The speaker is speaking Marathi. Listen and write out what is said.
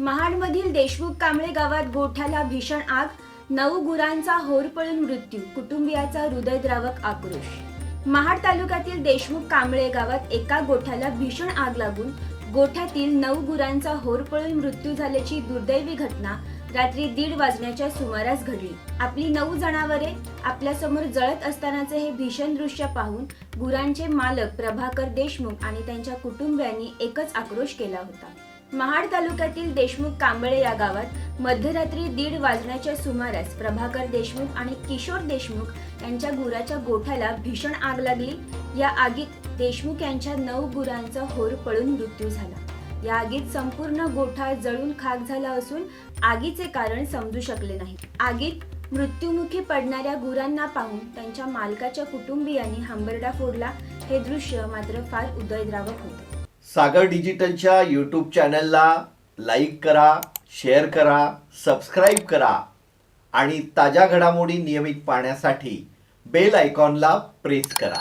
महाडमधील देशमुख कांबळे गावात गोठ्याला भीषण आग नऊ गुरांचा होरपळून मृत्यू कुटुंबियाचा हृदयद्रावक आक्रोश. महाड तालुक्यातील देशमुख कांबळे गावात एका गोठ्याला भीषण आग लागून गोठ्यातील नऊ गुरांचा होरपळून मृत्यू झाल्याची दुर्दैवी घटना रात्री दीड वाजण्याच्या सुमारास घडली. आपली नऊ जनावरे आपल्यासमोर जळत असतानाचे हे भीषण दृश्य पाहून गुरांचे मालक प्रभाकर देशमुख आणि त्यांच्या कुटुंबियांनी एकच आक्रोश केला होता. महाड तालुक्यातील देशमुख कांबळे या गावात मध्यरात्री दीड वाजण्याच्या सुमारास प्रभाकर देशमुख आणि किशोर देशमुख यांच्या गुराच्या गोठ्याला भीषण आग लागली. या आगीत देशमुख यांच्या नऊ गुरांचा होर पळून मृत्यू झाला. या आगीत संपूर्ण गोठा जळून खाक झाला असून आगीचे कारण समजू शकले नाही. आगीत मृत्युमुखी पडणाऱ्या गुरांना पाहून त्यांच्या मालकाच्या कुटुंबियांनी हंबरडा फोडला. हे दृश्य मात्र फार उदयद्रावक होते. सागर डिजिटलच्या यूट्यूब चॅनलला लाईक करा शेअर करा सबस्क्राईब करा आणि ताज्या घडामोडी नियमित पाहण्यासाठी बेल आयकॉनला प्रेस करा.